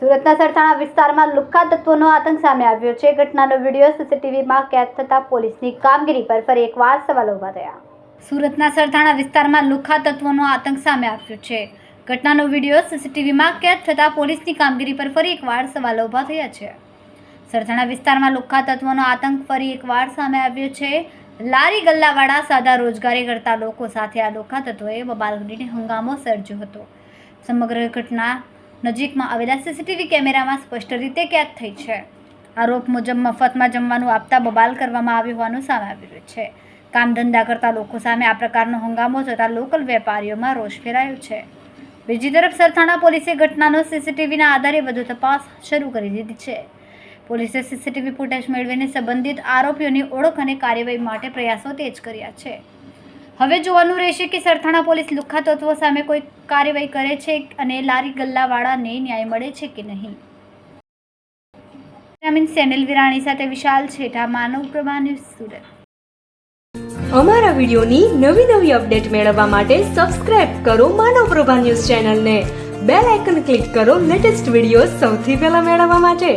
સુરતના સરથાણા વિસ્તારમાં લુખ્ખા તત્વોનો આતંક સામે આવ્યો છે. ઘટનાનો વીડિયો સીસીટીવીમાં કેદ થતા પોલીસની કામગીરી પર ફરી એકવાર સવાલ ઊભા થયા. સુરતના સરથાણા વિસ્તારમાં લુખ્ખા તત્વોનો આતંક સામે આવ્યો છે. ઘટનાનો વીડિયો સીસીટીવીમાં કેદ થતા પોલીસની કામગીરી પર ફરી એકવાર સવાલો ઊભા થયા છે. સરથાણા વિસ્તારમાં લુખ્ખા તત્વોનો આતંક ફરી એકવાર સામે આવ્યો છે. લારી ગલ્લાવાળા સાદા રોજગારી કરતા લોકો સાથે આ લોખા તત્વોએ બબાલ કરીને હંગામો સર્જ્યો હતો. સમગ્ર ઘટના નજીકમાં આવેલા સીસીટીવી કેમેરામાં સ્પષ્ટ રીતે કેદ થઈ છે. આરોપ મુજબ મફતમાં જમવાનું આપતા બબાલ કરવામાં આવ્યું હોવાનું સામે આવ્યું છે. કામ ધંધા કરતા લોકો સામે આ પ્રકારનો હંગામો થતાં લોકલ વેપારીઓમાં રોષ ફેરાયો છે. બીજી તરફ સરથાણા પોલીસે ઘટનાનો સીસીટીવીના આધારે વધુ તપાસ શરૂ કરી દીધી છે. પોલીસે સીસીટીવી ફૂટેજ મેળવીને સંબંધિત આરોપીઓની ઓળખ અને કાર્યવાહી માટે પ્રયાસો તેજ કર્યા છે. હવે જોવાનું રહેશે કે સરથાણા પોલીસ લુખ્ખા તત્વો સામે કોઈ કાર્યવાહી કરે છે અને લારી ગલ્લાવાળાને ન્યાય મળે છે કે નહીં? ગ્રામીણ સેનેલ વિરાણી સાથે વિશાલ છેઠા, માનવ પ્રભા ન્યૂઝ સુરત. અમારા વિડીયોની નવી નવી અપડેટ મેળવવા માટે સબસ્ક્રાઇબ કરો માનવ પ્રભા ન્યૂઝ ચેનલને. બેલ આઇકન ક્લિક કરો લેટેસ્ટ વીડિયો સૌથી પહેલા મેળવવા માટે.